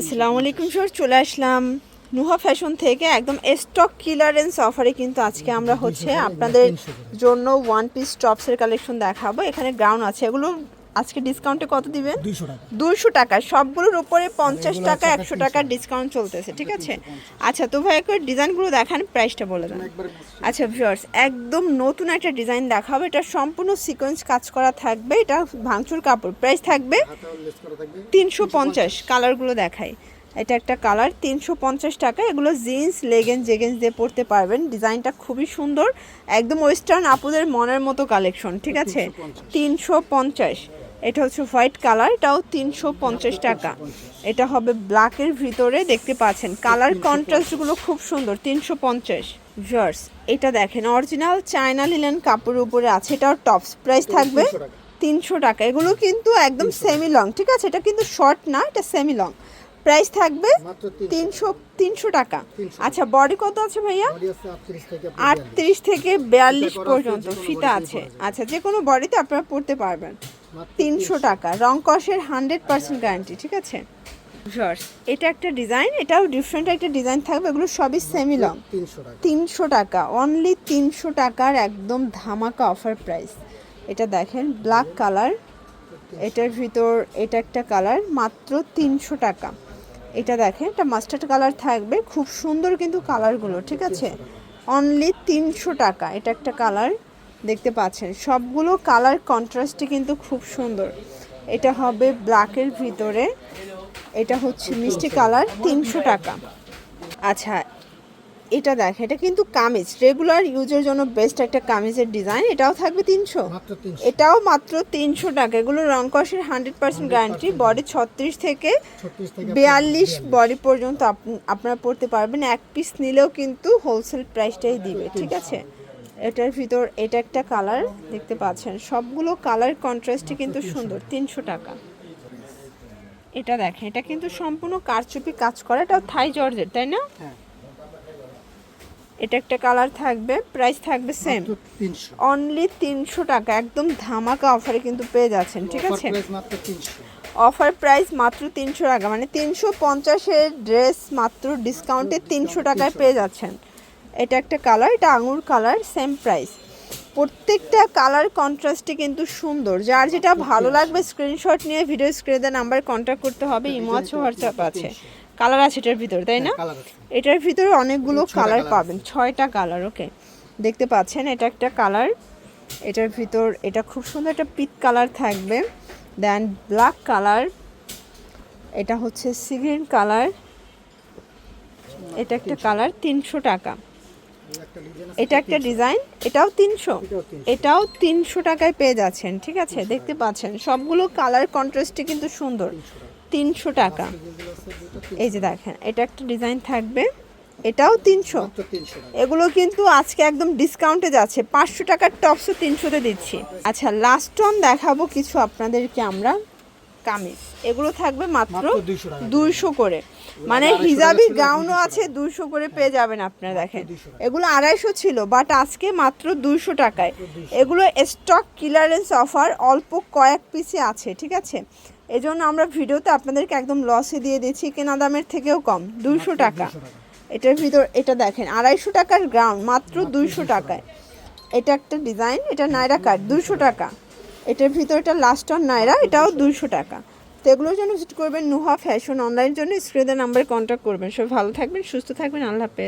আসসালামু আলাইকুম স্যার চলে আসলাম নুহা ফ্যাশন থেকে, একদম স্টক কিলারেন্স অফারে কিন্তু আজকে আমরা হচ্ছে আপনাদের জন্য ওয়ান পিস টপসের কালেকশন দেখাবো। এখানে গ্রাউন্ড আছে, এগুলো আজকে ডিসকাউন্টে কত দিবেন? দুইশো টাকা। দুশো টাকা। সবগুলোর উপরে পঞ্চাশ টাকা একশো টাকার ডিসকাউন্ট চলতেছে ঠিক আছে? আচ্ছা তো ভাই একবার ডিজাইনগুলো দেখান প্রাইসটা বলে দেন। আচ্ছা ভিউয়ার্স একদম নতুন একটা ডিজাইন দেখাবো। এটা সম্পূর্ণ সিকোয়েন্স কাজ করা থাকবে। এটা ভাঙচুর কাপড়। প্রাইস থাকবে তিনশো পঞ্চাশ। কালারগুলো দেখাই। এটা একটা কালার তিনশো পঞ্চাশ টাকা। এগুলো জিন্স লেগেন্স জেগেন্স দিয়ে পরতে পারবেন। ডিজাইনটা খুবই সুন্দর। একদম ওয়েস্টার্ন আপুদের মনের মতো কালেকশন ঠিক আছে? তিনশো পঞ্চাশ। এটা হচ্ছে হোয়াইট কালার এটাও তিনশো পঞ্চাশ টাকা। এটা হবে ব্ল্যাকের ভিতরে দেখতে পাচ্ছেন। কালার কন্ট্রাস্টগুলো খুব সুন্দর তিনশো পঞ্চাশ। ভিউয়ার্স এটা দেখেন অরিজিনাল চায়না লিলেন কাপড়ের উপরে আছে এটাও টপস প্রাইস থাকবে তিনশো টাকা। এগুলো কিন্তু একদম সেমি লং ঠিক আছে? এটা কিন্তু শর্ট না এটা সেমি লং প্রাইস থাকবে তিনশো। তিনশো টাকা। আচ্ছা বডি কত আছে ভাইয়া? আটত্রিশ থেকে বিয়াল্লিশ। পর্যন্ত ফিতা আছে। আচ্ছা যে কোনো বডিতে আপনারা পড়তে পারবেন। তিনশো টাকা। রং কষের হান্ড্রেড পার্সেন্ট গ্যারান্টি ঠিক আছে? Viewers, এটা একটা ডিজাইন এটাও ডিফারেন্ট একটা ডিজাইন থাকবে এগুলো সবই সেমি লং তিনশো টাকা। অনলি তিনশো টাকার একদম ধামাকা অফার প্রাইস এটা দেখেন ব্ল্যাক কালার এটার ভিতর এটা একটা কালার মাত্র তিনশো টাকা। এটা দেখেন এটা মাস্টার্ড কালার থাকবে খুব সুন্দর কিন্তু কালারগুলো ঠিক আছে? অনলি তিনশো টাকা এটা একটা কালার দেখতে পাচ্ছেন। সবগুলো কালার কন্ট্রাস্টে কিন্তু খুব সুন্দর। এটা হবে ব্ল্যাকের ভিতরে। এটা হচ্ছে মিষ্টি কালার তিনশো টাকা। আচ্ছা এটা দেখ এটা কিন্তু কামিজ। রেগুলার ইউজের জন্য বেস্ট একটা কামিজের ডিজাইন এটাও থাকবে তিনশো। এটাও মাত্র তিনশো টাকা। এগুলো রং কষের হান্ড্রেড পার্সেন্ট গ্যারান্টি বডি ছত্রিশ থেকে বিয়াল্লিশ বডি পর্যন্ত আপ- আপনারা পড়তে পারবেন। এক পিস নিলেও কিন্তু হোলসেল প্রাইসটাই দিবে ঠিক আছে? এটার ভিতর এটা একটা কালার দেখতে পাচ্ছেন। সবগুলো কালার কন্ট্রাস্টে কিন্তু সুন্দর তিনশো টাকা। এটা দেখেন এটা কিন্তু সম্পূর্ণ কারচুপি কাজ করা এটাও থাই জর্জের তাই না? হ্যাঁ। এটা একটা কালার থাকবে প্রাইস থাকবে সেম অনলি তিনশো। টাকা একদম ধামাকা অফারে কিন্তু পেয়ে যাচ্ছেন ঠিক আছে? অফার প্রাইস মাত্র তিনশো টাকা মানে তিনশো পঞ্চাশের ড্রেস মাত্র ডিসকাউন্টে তিনশো টাকায় পেয়ে যাচ্ছেন। এটা একটা কালার এটা আঙুর কালার সেম প্রাইস প্রত্যেকটা কালার কন্ট্রাস্টে কিন্তু সুন্দর। যার যেটা ভালো লাগবে স্ক্রিনশট নিয়ে ভিডিও স্ক্রিনে নাম্বার কন্ট্যাক্ট করতে হবে ইমো আছে হোয়াটসঅ্যাপ আছে। কালার আছে এটার ভিতর তাই না? এটার ভিতরে অনেকগুলো কালার পাবেন ছয়টা কালার ওকে দেখতে পাচ্ছেন এটা একটা কালার এটার ভিতর এটা খুব সুন্দর একটা পিট কালার থাকবে। দেন ব্ল্যাক কালার এটা হচ্ছে সিগ্রিন কালার এটা একটা কালার তিনশো টাকা। এটা একটা ডিজাইন এটাও তিনশো। এটাও তিনশো। টাকায় পেয়ে যাচ্ছেন ঠিক আছে? দেখতে পাচ্ছেন সবগুলো কালার কন্ট্রাস্টে কিন্তু সুন্দর। তিনশো টাকা। এই যে দেখেন এটা একটা ডিজাইন থাকবে এটাও তিনশো। এগুলো কিন্তু আজকে একদম ডিসকাউন্টে যাচ্ছে পাঁচশো টাকার টপসও তিনশোতে দিচ্ছি। আচ্ছা লাস্ট অন দেখাবো কিছু আপনাদেরকে আমরা। কামিজ। এগুলো থাকবে মাত্র দুইশো করে। মানে হিজাবি গাউনও আছে দুইশো করে পেয়ে যাবেন আপনারা দেখেন। এগুলো আড়াইশো ছিল বাট আজকে মাত্র দুইশো টাকায়। এগুলো স্টক ক্লিয়ারেন্স অফার অল্প কয়েক পিসে আছে ঠিক আছে? এজন্য আমরা ভিডিওতে আপনাদেরকে একদম লসে দিয়ে দিচ্ছি কেনা দামের থেকেও কম দুইশো টাকা। এটার ভিতর এটা দেখেন আড়াইশো টাকার গ্রাউন্ড মাত্র দুইশো টাকায়। এটা একটা ডিজাইন এটা নাইরা কাট দুইশো টাকা। এটার ভিতরে এটা লাস্ট অন নাইরা এটাও দুশো টাকা। তো এগুলোর জন্য ভিজিট করবেন নুহা ফ্যাশন অনলাইন জন্য স্ক্রিনের নাম্বারে কন্ট্যাক্ট করবেন। সব ভালো থাকবেন, সুস্থ থাকবেন, আল্লাহ হাফেজ।